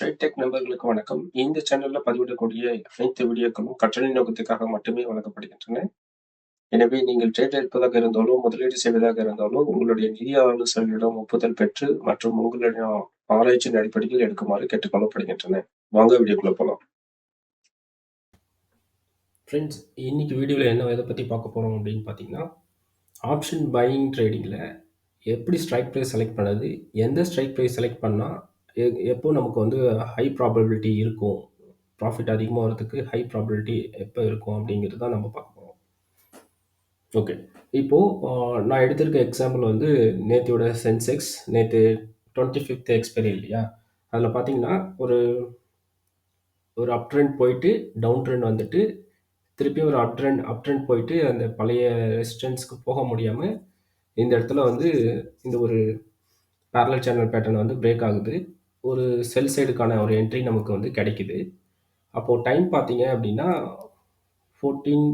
Trade நண்பர்களுக்கு வணக்கம். இந்த சேனல்ல பதிவிடக்கூடிய அனைத்து வீடியோக்களும் கற்றலை நோக்கத்துக்காக மட்டுமே வழங்கப்படுகின்றன. எனவே நீங்கள் ட்ரேட் எடுப்பதாக இருந்தாலும் முதலீடு செய்வதாக இருந்தாலும் உங்களுடைய நிதி ஆலோசகர்களிடம் ஒப்புதல் பெற்று மற்றும் உங்களுடைய ஆராய்ச்சியின் அடிப்படையில் எடுக்குமாறு கேட்டுக்கொள்ளப்படுகின்றன. வாங்க வீடியோக்குள்ள போலாம். ஃப்ரெண்ட்ஸ், இன்னைக்கு வீடியோவில் என்ன இதை பற்றி பார்க்க போகிறோம் அப்படின்னு பார்த்தீங்கன்னா, ஆப்ஷன் பையிங் ட்ரேடிங்கில் எப்படி ஸ்ட்ரைக் ப்ரைஸ் செலக்ட் பண்ணுறது எந்த ஸ்ட்ரைக் ப்ரைஸ் செலக்ட் பண்ணால் எ எப்போ நமக்கு வந்து ஹை ப்ராபபிலிட்டி இருக்கும்? ப்ராஃபிட் அதிகமாக வரதுக்கு ஹை ப்ராபபிலிட்டி எப்போ இருக்கும் அப்படிங்கிறது தான் நம்ம பார்க்க போகிறோம் ஓகே இப்போது நான் எடுத்திருக்க எக்ஸாம்பிள் வந்து நேத்தியோட சென்செக்ஸ் நேற்று டுவெண்ட்டி ஃபிஃப்த் எக்ஸ்பைரி இல்லையா? அதில் பார்த்தீங்கன்னா ஒரு ஒரு அப் ட்ரெண்ட் போயிட்டு டவுன் ட்ரெண்ட் வந்துட்டு திருப்பி ஒரு அப் ட்ரெண்ட் அப் ட்ரெண்ட் போயிட்டு அந்த பழைய ரெசிஸ்டன்ஸ்க்கு போக முடியாமல் இந்த இடத்துல வந்து இந்த ஒரு பேரலல் சேனல் பேட்டர்ன் வந்து பிரேக் ஆகுது. ஒரு செல் சைடுக்கான ஒரு என்ட்ரி நமக்கு வந்து கிடைக்குது. அப்போது டைம் பார்த்தீங்க அப்படின்னா ஃபோர்டீன்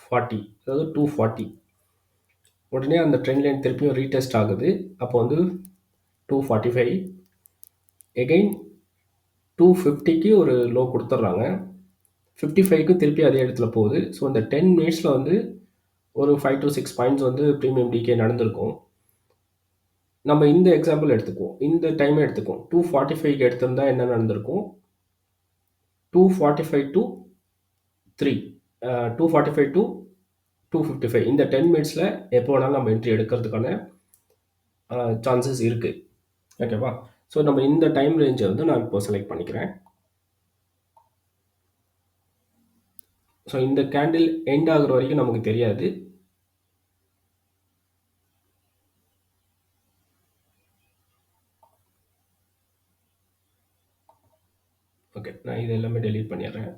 ஃபார்ட்டி அதாவது டூ ஃபார்ட்டி உடனே அந்த ட்ரெண்ட் லைன் திருப்பியும் ரீடெஸ்ட் ஆகுது. அப்போ வந்து two forty five again two ஃபிஃப்டிக்கு ஒரு லோ கொடுத்துட்றாங்க. ஃபிஃப்டி ஃபைவ்க்கு திருப்பி அதே இடத்துல போகுது. ஸோ இந்த டென் மினிட்ஸில் வந்து ஒரு ஃபைவ் டு சிக்ஸ் பாயிண்ட்ஸ் வந்து ப்ரீமியம் டிகே நடந்திருக்கும். நம்ம இந்த எக்ஸாம்பிள் எடுத்துக்குவோம். இந்த டைம் எடுத்துக்குவோம். டூ ஃபார்ட்டி ஃபைவ்க்கு எடுத்திருந்தா என்ன நடந்திருக்கும்? Two forty five to three two forty five to two fifty five இந்த டென் மினிட்ஸில் எப்போ வேணாலும் நம்ம என்ட்ரி எடுக்கிறதுக்கான சான்சஸ் இருக்குது ஓகேவா ஸோ நம்ம இந்த டைம் ரேஞ்சை வந்து நான் இப்போ செலக்ட் பண்ணிக்கிறேன். ஸோ இந்த கேண்டில் எண்ட் ஆகுற வரைக்கும் நமக்கு தெரியாது. பண்ணிடுறேன் இது எல்லாமே டெலீட் பண்ணிடுறேன்.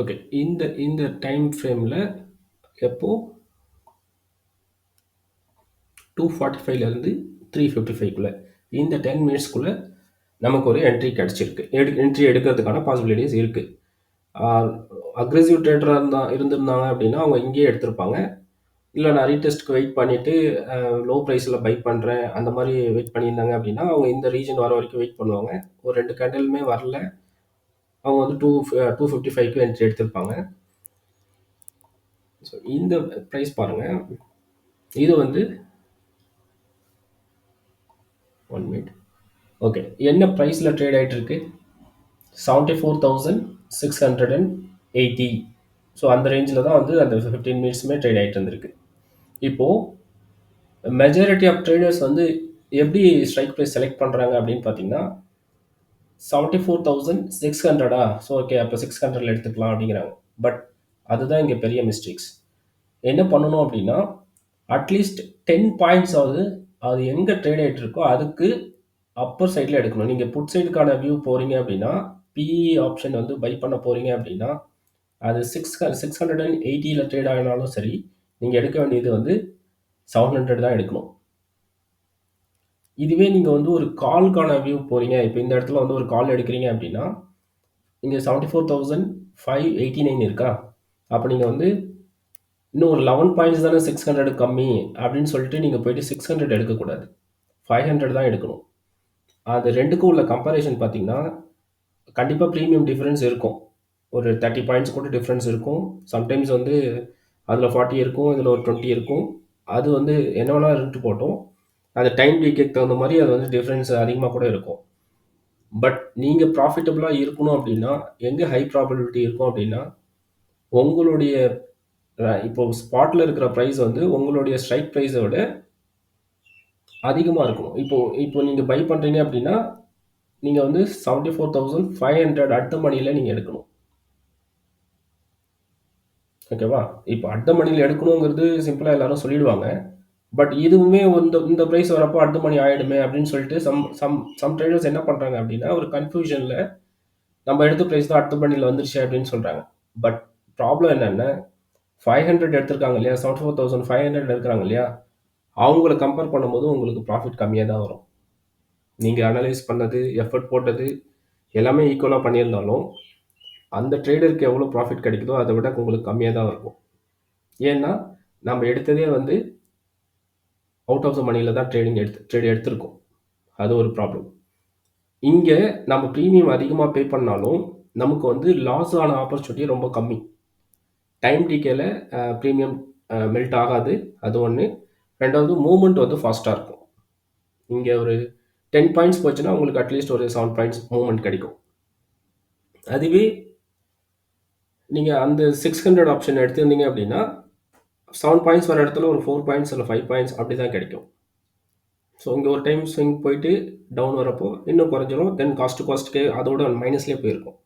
ஓகே இந்த இந்த டைம் ஃப்ரேமில் எப்போ? டூ ஃபார்ட்டி ஃபைவ்லேருந்து த்ரீ ஃபிஃப்டி ஃபைவ்க்குள்ளே இந்த டென் மினிட்ஸ்க்குள்ளே நமக்கு ஒரு என்ட்ரி கிடச்சிருக்கு. எடு என்ட்ரி எடுக்கிறதுக்கான பாசிபிலிட்டிஸ் இருக்குது அக்ரெசிவ் ட்ரேடராக இருந்தால் இருந்திருந்தாங்க அப்படின்னா அவங்க இங்கேயே எடுத்திருப்பாங்க. இல்லை நான் ரீடெஸ்ட்க்கு வெயிட் பண்ணிவிட்டு லோ ப்ரைஸில் பை பண்ணுறேன் அந்த மாதிரி வெயிட் பண்ணியிருந்தாங்க அப்படின்னா அவங்க இந்த ரீஜன் வர வரைக்கும் வெயிட் பண்ணுவாங்க. ஒரு ரெண்டு கேண்டலுமே வரல. அவங்க வந்து டூ டூ ஃபிஃப்டி ஃபைவ்க்கு என்ட்ரி எடுத்திருப்பாங்க. ஸோ இந்த ப்ரைஸ் பாருங்கள் இது வந்து ஒன் மினிட் ஓகே என்ன ப்ரைஸில் ட்ரேட் ஆகிட்டு இருக்கு? Seventy four thousand six hundred and eighty so அந்த ரேஞ்சில் தான் வந்து அந்த ஃபிஃப்டீன் மினிட்ஸுமே ட்ரேட் ஆகிட்டு இருந்திருக்கு. இப்போது மெஜாரிட்டி ஆஃப் ட்ரேடர்ஸ் வந்து எப்படி ஸ்ட்ரைக் ப்ரைஸ் செலக்ட் பண்ணுறாங்க அப்படின்னு பார்த்தீங்கன்னா செவன்ட்டி ஃபோர் தௌசண்ட் சிக்ஸ் ஹண்ட்ரடா ஸோ ஓகே அப்போ சிக்ஸ் ஹண்ட்ரட்ல எடுத்துக்கலாம் அப்படிங்கிறாங்க. பட் அதுதான் இங்கே பெரிய மிஸ்டேக்ஸ் என்ன பண்ணணும் அப்படின்னா அட்லீஸ்ட் டென் பாயிண்ட்ஸ் ஆகுது அது எங்கே ட்ரேட் ஆகிட்டு இருக்கோ அதுக்கு அப்பர் சைடில் எடுக்கணும். நீங்கள் புட் சைடுக்கான வியூ போகிறீங்க அப்படின்னா பிஇ ஆப்ஷன் வந்து பை பண்ண போகிறீங்க அப்படின்னா அது சிக்ஸ் சிக்ஸ் ஹண்ட்ரட் அண்ட் எயிட்டியில் ட்ரேட் ஆகினாலும் சரி நீங்கள் எடுக்க வேண்டியது வந்து செவன் ஹண்ட்ரட் தான் எடுக்கணும். இதுவே நீங்கள் வந்து ஒரு கால்க்கான வியூ போகிறீங்க இப்போ இந்த இடத்துல வந்து ஒரு கால் எடுக்கிறீங்க அப்படின்னா இங்கே seventy four thousand five eighty nine இருக்கா? அப்போ நீங்கள் வந்து இன்னும் ஒரு லெவன் பாயிண்ட்ஸ் தானே சிக்ஸ் ஹண்ட்ரட் கம்மி அப்படின்னு சொல்லிட்டு நீங்கள் போயிட்டு சிக்ஸ் ஹண்ட்ரட் எடுக்கக்கூடாது. ஃபைவ் ஹண்ட்ரட் தான் எடுக்கணும். அது ரெண்டுக்கும் உள்ள கம்பேரிஷன் பார்த்தீங்கன்னா கண்டிப்பாக ப்ரீமியம் டிஃப்ரென்ஸ் இருக்கும். ஒரு தேர்ட்டி பாயிண்ட்ஸ் கூட டிஃப்ரென்ஸ் இருக்கும். சம்டைம்ஸ் வந்து அதில் ஃபார்ட்டி இருக்கும் இதில் ஒரு டுவெண்ட்டி இருக்கும். அது வந்து என்ன வேணால் இருந்துட்டு போட்டோம். அந்த டைம் டீக்கேக்கு தகுந்த மாதிரி அது வந்து டிஃப்ரென்ஸ் அதிகமாக கூட இருக்கும். பட் நீங்கள் ப்ராஃபிட்டபுளாக இருக்கணும் அப்படின்னா எங்கே ஹை ப்ராபபிலிட்டி இருக்கும் அப்படின்னா உங்களுடைய இப்போ ஸ்பாட்டில் இருக்கிற ப்ரைஸ் வந்து உங்களுடைய ஸ்ட்ரைக் ப்ரைஸை விட அதிகமாக இருக்கும் இப்போ இப்போ நீங்கள் பை பண்ணுறீங்க அப்படின்னா நீங்கள் வந்து seventy four thousand five hundred அடுத்த மணியில் நீங்கள் எடுக்கணும். ஓகேவா இப்போ அட் மணியில் எடுக்கணுங்கிறது சிம்பிளாக எல்லாரும் சொல்லிடுவாங்க. பட் இதுவுமே இந்த இந்த ப்ரைஸ் வரப்போ அடுத்த மணி ஆகிடுமே அப்படின்னு சொல்லிட்டு சம் சம் சம் ட்ரேடர்ஸ் என்ன பண்ணுறாங்க அப்படின்னா ஒரு கன்ஃபியூஷனில் நம்ம எடுத்த ப்ரைஸ் தான் அடுத்த மணியில் வந்துருச்சு அப்படின்னு சொல்கிறாங்க பட் ப்ராப்ளம் என்னென்ன ஃபைவ் ஹண்ட்ரட் எடுத்திருக்காங்க இல்லையா? Seventy four thousand five hundred எடுக்கிறாங்க இல்லையா? அவங்கள கம்பேர் பண்ணும்போது உங்களுக்கு ப்ராஃபிட் கம்மியாக தான் வரும். நீங்கள் அனலைஸ் பண்ணது எஃபர்ட் போட்டது எல்லாமே ஈக்குவலாக பண்ணியிருந்தாலும் அந்த ட்ரேடருக்கு எவ்வளோ ப்ராஃபிட் கிடைக்குதோ அதை விட உங்களுக்கு கம்மியாக தான் இருக்கும். ஏன்னா நம்ம எடுத்ததே வந்து அவுட் ஆஃப் த மணியில் தான் ட்ரேடிங் எடுத்து ட்ரேட் எடுத்திருக்கோம். அது ஒரு ப்ராப்ளம் இங்கே நம்ம ப்ரீமியம் அதிகமாக பே பண்ணாலும் நமக்கு வந்து லாஸ் ஆன ஆப்பர்ச்சுனிட்டி ரொம்ப கம்மி. டைம் டிகேல ப்ரீமியம் மெல்ட் ஆகாது. அது ஒன்று ரெண்டாவது மூமெண்ட் வந்து ஃபாஸ்ட்டாக இருக்கும். இங்கே ஒரு டென் பாயிண்ட்ஸ் போச்சுன்னா உங்களுக்கு அட்லீஸ்ட் ஒரு செவன் பாயிண்ட்ஸ் மூமெண்ட் கிடைக்கும். அதுவே நீங்கள் அந்த சிக்ஸ் ஹண்ட்ரட் ஆப்ஷன் எடுத்திருந்தீங்க அப்படின்னா செவன் பாயிண்ட்ஸ் வர இடத்துல ஒரு ஃபோர் பாயிண்ட்ஸ் இல்லை ஃபைவ் பாயிண்ட்ஸ் அப்படி தான் கிடைக்கும். ஸோ இங்கே ஒரு டைம் ஸ்விங் போயிட்டு டவுன் வரப்போ இன்னும் குறைஞ்சிரும். தென் காஸ்ட் காஸ்ட்டுக்கு அதோட மைனஸ்லேயே போயிருக்கும்.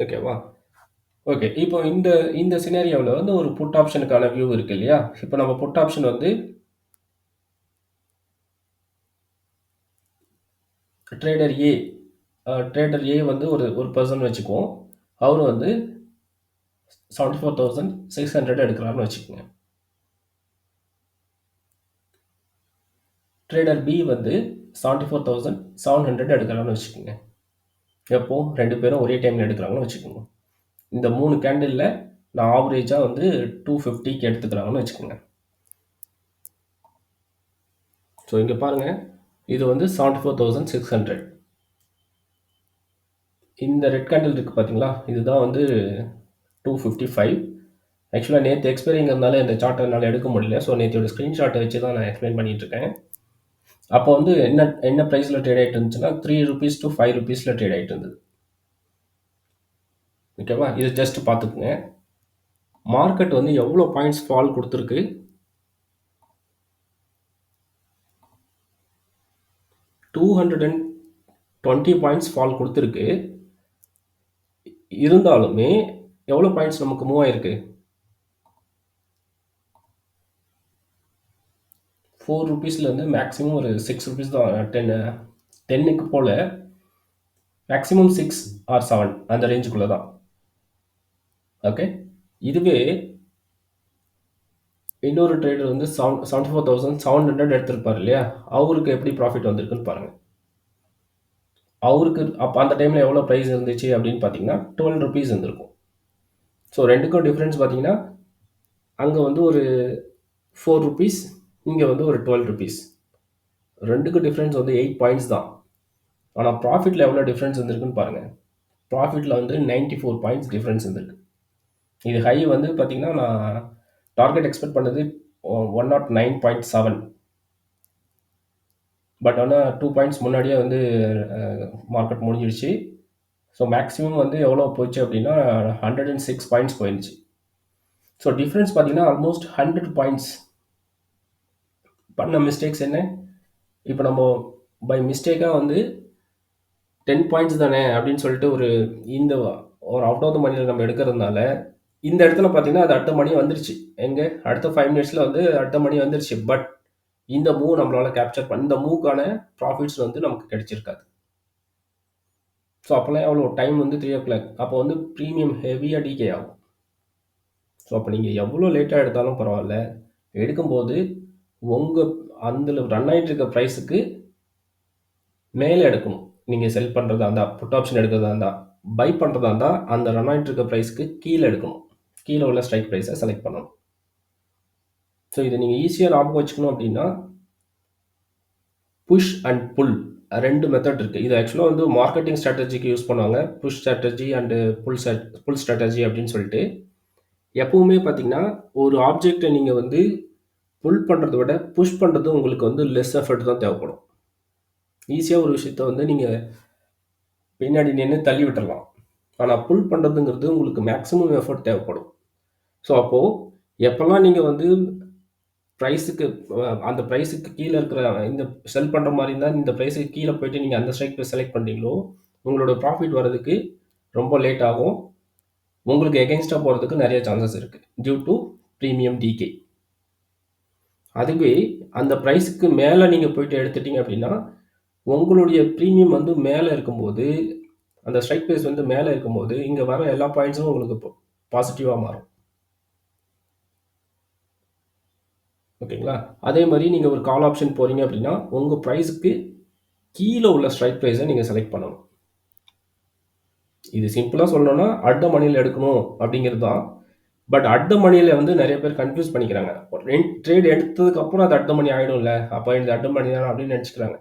ஓகேவா ஓகே இப்போ இந்த இந்த சினாரியாவில் வந்து ஒரு புட் ஆப்ஷனுக்கான வியூ இருக்கு இல்லையா? இப்போ நம்ம புட் ஆப்ஷன் வந்து ட்ரேடர் ஏ ட்ரேடர் ஏ வந்து ஒரு ஒரு பர்சன் வச்சுக்குவோம். அவர் வந்து seventy four thousand six hundred எடுக்கிறான்னு வச்சுக்கோங்க. ட்ரேடர் பி வந்து seventy four thousand seven hundred எடுக்கிறான்னு வச்சுக்கோங்க. எப்போ? ரெண்டு பேரும் ஒரே டைமில் எடுக்கிறாங்கன்னு வச்சுக்கோங்க. இந்த மூணு கேண்டிலில் நான் ஆவரேஜாக வந்து டூ ஃபிஃப்டிக்கு எடுத்துக்கிறாங்கன்னு வச்சுக்கோங்க. ஸோ இங்கே பாருங்கள் இது வந்து seventy four thousand six hundred இந்த ரெட் கேண்டில் இருக்குது பார்த்தீங்களா இதுதான் வந்து டூ ஃபிஃப்டி ஃபைவ் ஆக்சுவலாக நேற்று எக்ஸ்பைரிங்கிறதுனால இந்த சார்ட்டை என்னால் எடுக்க முடியல. ஸோ நேற்றோட ஸ்க்ரீன்ஷாட்டை வச்சு தான் நான் எக்ஸ்பிளைன் பண்ணிகிட்ருக்கேன் அப்போ வந்து என்ன என்ன ப்ரைஸில் ட்ரேட் ஆகிட்டு இருந்துச்சுன்னா த்ரீ ருபீஸ் டு ஃபைவ் ருபீஸில் ட்ரேட் ஆகிட்டு இருந்தது. ஓகேவா? இது ஜஸ்ட் பார்த்துக்குங்க. மார்க்கெட் வந்து எவ்வளோ பாயிண்ட்ஸ் ஃபால் கொடுத்துருக்கு? Two hundred and twenty points fall கொடுத்துருக்கு. இருந்தாலுமே எவ்வளோ பாயிண்ட்ஸ் நமக்கு மூவ் ஆயிருக்கு? ஃபோர் ருபீஸ்லேருந்து மேக்ஸிமம் ஒரு சிக்ஸ் ருபீஸ் தான் டென் டென்னுக்கு போல் மேக்ஸிமம் சிக்ஸ் ஆர் செவன் அந்த ரேஞ்சுக்குள்ளே தான் ஓகே இதுவே இன்னொரு ட்ரேடர் வந்து seven seventy four thousand seven hundred எடுத்திருப்பார் இல்லையா? அவருக்கு எப்படி ப்ராஃபிட் வந்திருக்குன்னு பாருங்கள் அவருக்கு அப்போ அந்த டைமில் எவ்வளோ ப்ரைஸ் இருந்துச்சு அப்படின்னு பார்த்தீங்கன்னா டுவெல் ருபீஸ் இருந்திருக்கும். ஸோ ரெண்டுக்கும் டிஃப்ரென்ஸ் பார்த்தீங்கன்னா அங்கே வந்து ஒரு ஃபோர் ருபீஸ் இங்கே வந்து ஒரு டுவெல் ருபீஸ் ரெண்டுக்கும் டிஃப்ரென்ஸ் வந்து எயிட் பாயிண்ட்ஸ் தான். ஆனால் ப்ராஃபிட்டில் எவ்வளோ டிஃப்ரென்ஸ் இருந்திருக்குன்னு பாருங்கள் ப்ராஃபிட்டில் வந்து நைன்ட்டி ஃபோர் பாயிண்ட்ஸ் டிஃப்ரென்ஸ் இருந்திருக்கு. இது ஹை வந்து பார்த்திங்கன்னா நான் டார்கெட் எக்ஸ்பெக்ட் பண்ணது one not nine point seven but ஆனால் டூ பாயிண்ட்ஸ் முன்னாடியே வந்து மார்க்கெட் முடிஞ்சிடுச்சு ஸோ மேக்ஸிமம் வந்து எவ்வளோ போச்சு அப்படின்னா ஹண்ட்ரட் அண்ட் சிக்ஸ் பாயிண்ட்ஸ் போயிடுச்சு ஸோ டிஃப்ரென்ஸ் பார்த்தீங்கன்னா ஆல்மோஸ்ட் ஹண்ட்ரட் பாயிண்ட்ஸ் பண்ண மிஸ்டேக்ஸ் என்ன? இப்போ நம்ம பை மிஸ்டேக்காக வந்து டென் பாயிண்ட்ஸ் தானே அப்படின்னு சொல்லிட்டு ஒரு இந்த ஒரு அவுட் ஆஃப் த மணியில் நம்ம எடுக்கிறதுனால இந்த இடத்துல பார்த்தீங்கன்னா அது அடுத்த மணி வந்துருச்சு. எங்கே? அடுத்த ஃபைவ் மினிட்ஸில் வந்து அடுத்த மணி வந்துருச்சு. பட் இந்த மூவ் நம்மளால் கேப்சர் பண்ண இந்த மூவுக்கான ப்ராஃபிட்ஸ் வந்து நமக்கு கிடைச்சிருக்காது. ஸோ அப்போல்லாம் எவ்வளோ? டைம் வந்து த்ரீ ஓ கிளாக் அப்போ வந்து ப்ரீமியம் ஹெவியாக டிகே ஆகும். ஸோ அப்போ நீங்கள் எவ்வளோ லேட்டாக எடுத்தாலும் பரவாயில்ல. எடுக்கும்போது உங்கள் அந்த ரன் ஆகிட்டு இருக்க ப்ரைஸுக்கு மேலே எடுக்கணும். நீங்கள் செல் பண்ணுறதா இருந்தால் புட் ஆப்ஷன் எடுக்கிறதா இருந்தால் பை பண்ணுறதா இருந்தால் அந்த ரன் ஆகிட்டு இருக்க ப்ரைஸ்க்கு கீழே எடுக்கணும். கீழே உள்ள ஸ்ட்ரைக் ப்ரைஸை செலக்ட் பண்ணணும். ஸோ இதை நீங்கள் ஈஸியாக ஞாபகம் வச்சுக்கணும் அப்படின்னா புஷ் அண்ட் புல் ரெண்டு மெத்தட் இருக்குது இது ஆக்சுவலாக வந்து மார்க்கெட்டிங் ஸ்ட்ராட்டஜிக்கு யூஸ் பண்ணுவாங்க. Push strategy and pull pull strategy அப்படின்னு சொல்லிட்டு எப்பவுமே பார்த்தீங்கன்னா ஒரு ஆப்ஜெக்டை நீங்கள் வந்து புல் பண்ணுறத விட புஷ் பண்ணுறது உங்களுக்கு வந்து லெஸ் எஃபர்ட் தான் தேவைப்படும். ஈஸியாக ஒரு விஷயத்த வந்து நீங்கள் பின்னாடி நின்று தள்ளி விட்டுடலாம் ஆனால் புல் பண்ணுறதுங்கிறது உங்களுக்கு மேக்ஸிமம் எஃபர்ட் தேவைப்படும். ஸோ அப்போது எப்போல்லாம் நீங்கள் வந்து ப்ரைஸுக்கு அந்த ப்ரைஸுக்கு கீழே இருக்கிற இந்த செல் பண்ணுற மாதிரி இருந்தால் இந்த ப்ரைஸுக்கு கீழே போயிட்டு நீங்கள் அந்த ஸ்ட்ரைக் ப்ரைஸ் செலக்ட் பண்ணுறீங்களோ உங்களோட ப்ராஃபிட் வர்றதுக்கு ரொம்ப லேட் ஆகும். உங்களுக்கு எகென்ஸ்டாக போகிறதுக்கு நிறைய சான்சஸ் இருக்குது டியூ டு ப்ரீமியம் டிகே அதுவே அந்த ப்ரைஸுக்கு மேலே நீங்கள் போயிட்டு எடுத்துட்டீங்க அப்படின்னா உங்களுடைய ப்ரீமியம் வந்து மேலே இருக்கும்போது அந்த ஸ்ட்ரைக் ப்ரைஸ் வந்து மேலே இருக்கும்போது இங்கே வர எல்லா பாயிண்ட்ஸும் உங்களுக்கு பாசிட்டிவாக மாறும். ஓகேங்களா? அதே மாதிரி நீங்கள் ஒரு கால் ஆப்ஷன் போகிறீங்க அப்படின்னா உங்கள் ப்ரைஸுக்கு கீழே உள்ள ஸ்ட்ரைக் ப்ரைஸை நீங்கள் செலக்ட் பண்ணணும். இது சிம்பிளாக சொல்லணும்னா அட் மணியில் எடுக்கணும் அப்படிங்கிறது தான். பட் அட் மணியில் வந்து நிறைய பேர் கன்ஃபியூஸ் பண்ணிக்கிறாங்க. ட்ரேட் எடுத்ததுக்கப்புறம் அது அட் மணி ஆகிடும்ல அப்போ இந்த அட் மணி தான் அப்படின்னு நினச்சிக்கிறாங்க.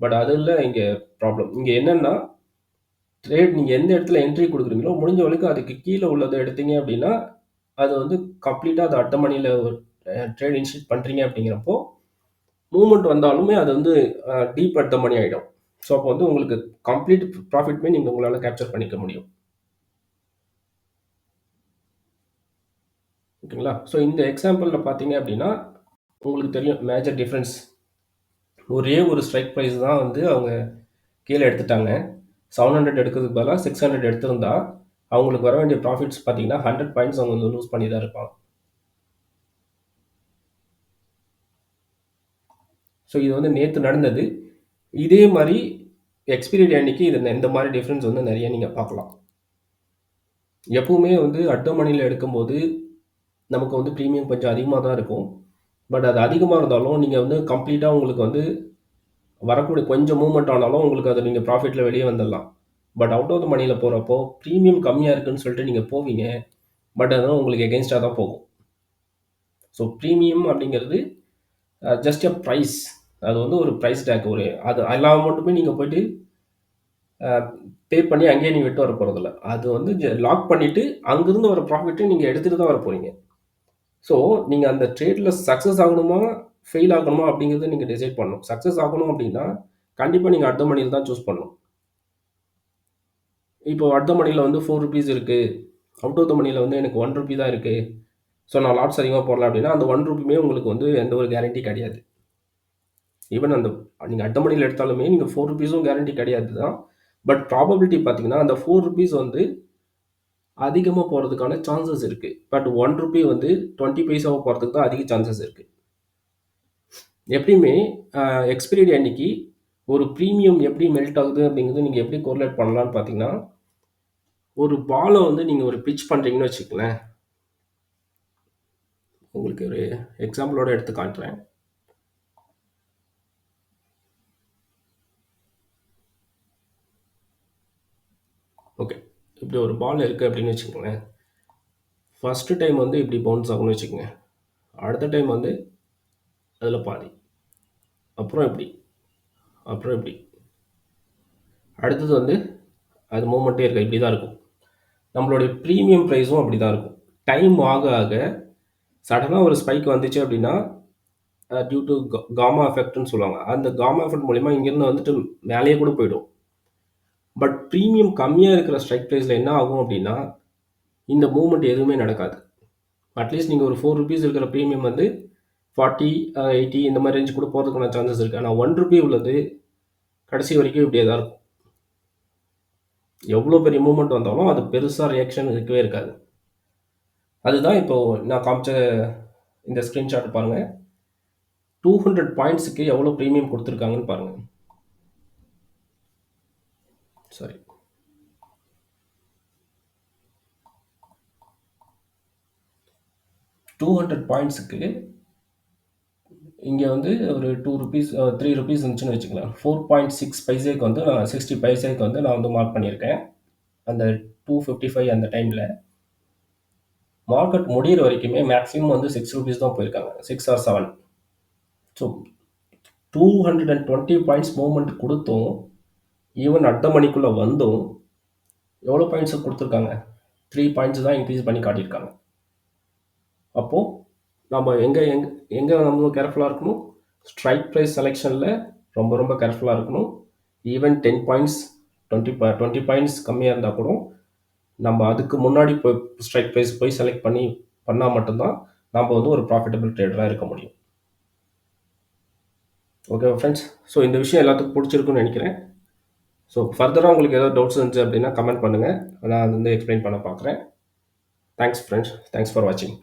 பட் அது இல்லை இங்கே ப்ராப்ளம் இங்கே என்னென்னா ட்ரேட் நீங்கள் எந்த இடத்துல என்ட்ரி கொடுக்குறீங்களோ முடிஞ்ச வரைக்கும் அதுக்கு கீழே உள்ளதை எடுத்தீங்க அப்படின்னா அது வந்து கம்ப்ளீட்டாக அது அட்ட மணியில் ட்ரேட் இன்ஸ்டியூட் பண்ணுறீங்க அப்படிங்கிறப்போ மூமெண்ட் வந்தாலுமே அது வந்து டீப் அட் த மணி ஆகிடும் ஸோ அப்போ வந்து உங்களுக்கு கம்ப்ளீட் ப்ராஃபிட்மே நீங்கள் உங்களால் கேப்சர் பண்ணிக்க முடியும். ஓகேங்களா? ஸோ இந்த எக்ஸாம்பிளில் பார்த்தீங்க அப்படின்னா உங்களுக்கு தெரியும் மேஜர் டிஃப்ரென்ஸ் ஒரே ஒரு ஸ்ட்ரைக் ப்ரைஸ் தான் வந்து அவங்க கீழே எடுத்துட்டாங்க. செவன் ஹண்ட்ரட் எடுக்கிறதுக்கு பதிலாக சிக்ஸ் ஹண்ட்ரட் எடுத்திருந்தா அவங்களுக்கு வர வேண்டிய ப்ராஃபிட்ஸ் பார்த்தீங்கன்னா ஹண்ட்ரட் பாயிண்ட்ஸ் அவங்க வந்து லூஸ் பண்ணி தான் இருப்பாங்க. ஸோ இது வந்து நேற்று நடந்தது. இதே மாதிரி எக்ஸ்பீரியட் அன்னைக்கு இது இந்த மாதிரி டிஃப்ரென்ஸ் வந்து நிறைய நீங்கள் பார்க்கலாம். எப்பவுமே வந்து அட்டமணியில் எடுக்கும்போது நமக்கு வந்து ப்ரீமியம் கொஞ்சம் அதிகமாக தான் இருக்கும். பட் அது அதிகமாக இருந்தாலும் நீங்கள் வந்து கம்ப்ளீட்டாக உங்களுக்கு வந்து வரக்கூடிய கொஞ்சம் மூவ்மெண்ட் ஆனாலும் உங்களுக்கு அதை நீங்கள் ப்ராஃபிட்டில் வெளியே வந்துடலாம். பட் அவுட் ஆஃப் த மணியில் போகிறப்போ ப்ரீமியம் கம்மியாக இருக்குன்னு சொல்லிட்டு நீங்கள் போவீங்க. பட் அதுதான் உங்களுக்கு எகென்ஸ்டாக தான் போகும். ஸோ ப்ரீமியம் அப்படிங்கிறது ஜஸ்ட் அ ப்ரைஸ் அது வந்து ஒரு ப்ரைஸ் டேக் ஒரு அது எல்லா அமௌண்ட்டுமே நீங்கள் போயிட்டு uh, பே பண்ணி அங்கேயே நீங்கள் விட்டு வர போகிறதில்ல அது வந்து லாக் பண்ணிவிட்டு அங்கேருந்து வர ப்ராஃபிட்டை நீங்கள் எடுத்துகிட்டு தான் வர போகிறீங்க ஸோ நீங்கள் அந்த ட்ரேடில் சக்ஸஸ் ஆகணுமா ஃபெயில் ஆகணுமா அப்படிங்கிறத நீங்கள் டிசைட் பண்ணணும். சக்ஸஸ் ஆகணும் அப்படின்னா கண்டிப்பாக நீங்கள் அடுத்த மணியில் தான் சூஸ் பண்ணணும். இப்போ அடுத்த மணியில் வந்து ஃபோர் ருபீஸ் இருக்குது அவுட் ஆஃப் த மணியில் வந்து எனக்கு ஒன் ருபி தான் இருக்குது ஸோ நான் லாட்ஸ் அதிகமாக போடலாம் அப்படின்னா அந்த ஒன் ருபியுமே உங்களுக்கு வந்து எந்த ஒரு கேரண்டி கிடையாது. ஈவன் அந்த நீங்கள் அட்ட மணியில் எடுத்தாலுமே நீங்கள் ஃபோர் ருபீஸும் கேரண்டி கிடையாது தான். பட் ப்ராபபிலிட்டி பார்த்தீங்கன்னா அந்த ஃபோர் ருபீஸ் வந்து அதிகமாக போகிறதுக்கான சான்சஸ் இருக்குது பட் ஒன் ருபி வந்து டுவெண்ட்டி பைசாவாக போகிறதுக்கு தான் அதிக சான்சஸ் இருக்குது எப்படியுமே எக்ஸ்பீரியட் அன்னைக்கு ஒரு ப்ரீமியம் எப்படி மெல்ட் ஆகுது அப்படிங்கிறது நீங்கள் எப்படி கோர்லேட் பண்ணலான்னு பார்த்தீங்கன்னா ஒரு பாலை வந்து நீங்கள் ஒரு பிச் பண்ணுறீங்கன்னு வச்சுக்கலேன் உங்களுக்கு ஒரு எக்ஸாம்பிளோட எடுத்து காட்டுறேன். ஓகே இப்படி ஒரு பால் இருக்குது அப்படின்னு வச்சுக்கோங்களேன். ஃபஸ்ட்டு டைம் வந்து இப்படி பவுன்ஸ் ஆகும்னு வச்சுக்கோங்க. அடுத்த டைம் வந்து அதில் பாதி. அப்புறம் இப்படி. அப்புறம் இப்படி. அடுத்தது வந்து அது மூமெண்ட்டே இருக்க. இப்படி தான் இருக்கும். நம்மளுடைய ப்ரீமியம் ப்ரைஸும் அப்படி தான் இருக்கும். டைம் ஆக ஆக சடனாக ஒரு ஸ்பைக் வந்துச்சு அப்படின்னா டியூ டு காமா எஃபெக்ட்னு சொல்லுவாங்க. அந்த காமா எஃபெக்ட் மூலிமா இங்கேருந்து வந்துட்டு மேலேயே கூட போயிடும். பட் ப்ரீமியம் கம்மியாக இருக்கிற ஸ்ட்ரைக் ப்ரைஸில் என்ன ஆகும் அப்படின்னா இந்த மூமெண்ட் எதுவுமே நடக்காது. அட்லீஸ்ட் நீங்கள் ஒரு ஃபோர் ருபீஸ் இருக்கிற ப்ரீமியம் வந்து ஃபார்ட்டி எயிட்டி இந்த மாதிரி ரேஞ்ச் கூட போகிறதுக்கான சான்சஸ் இருக்குது ஆனால் ஒன் ருபி உள்ளது கடைசி வரைக்கும் இப்படியே தான் இருக்கும். எவ்வளோ பெரிய மூமெண்ட் வந்தாலும் அது பெருசாக ரியாக்ஷன் இருக்கவே இருக்காது. அதுதான் இப்போது நான் காமிச்ச இந்த ஸ்க்ரீன்ஷாட் பாருங்கள் டூ ஹண்ட்ரட் பாயிண்ட்ஸுக்கு எவ்வளோ ப்ரீமியம் கொடுத்துருக்காங்கன்னு பாருங்கள் சாரி டூ ஹண்ட்ரட் பாயிண்ட்ஸுக்கு இங்கே வந்து ஒரு டூ ருபீஸ் த்ரீ ருபீஸ் இருந்துச்சுன்னு வச்சுக்கலாம். ஃபோர் பாயிண்ட் சிக்ஸ் பைசேக்கு வந்து நான் சிக்ஸ்டி பைசேக்கு வந்து நான் வந்து மார்க் பண்ணியிருக்கேன். அந்த டூ ஃபிஃப்டி ஃபைவ் அந்த டைமில் மார்க்கெட் முடிகிற வரைக்குமே மேக்ஸிமம் வந்து சிக்ஸ் ருபீஸ் தான் போயிருக்காங்க. Six or seven so two hundred and twenty points movement கொடுத்தும் ஈவன் அட்ட மணிக்குள்ளே வந்தும் எவ்வளோ பாயிண்ட்ஸை கொடுத்துருக்காங்க? த்ரீ பாயிண்ட்ஸ் தான் இன்க்ரீஸ் பண்ணி காட்டியிருக்காங்க. அப்போது நம்ம எங்கே எங்கே எங்கே நம்ம கேர்ஃபுல்லாக இருக்கணும்? ஸ்ட்ரைக் ப்ரைஸ் செலெக்ஷனில் ரொம்ப ரொம்ப கேர்ஃபுல்லாக இருக்கணும். Even ten points twenty twenty points கம்மியாக இருந்தால் கூட நம்ம அதுக்கு முன்னாடி போய் ஸ்ட்ரைக் ப்ரைஸ் போய் செலக்ட் பண்ணி பண்ணால் மட்டும்தான் நம்ம வந்து ஒரு ப்ராஃபிட்டபிள் ட்ரேடராக இருக்க முடியும். ஓகே ஃப்ரெண்ட்ஸ் ஸோ இந்த விஷயம் எல்லாத்துக்கும் பிடிச்சிருக்குன்னு நினைக்கிறேன். ஸோ ஃபர்தராக உங்களுக்கு ஏதாவது டவுட்ஸ் இருந்துச்சு அப்படின்னா கமெண்ட் பண்ணுங்கள் நான் அது வந்து எக்ஸ்பிளைன் பண்ண பார்க்குறேன். தேங்க்ஸ் ஃப்ரெண்ட்ஸ் தேங்க்ஸ் ஃபார் வாட்சிங்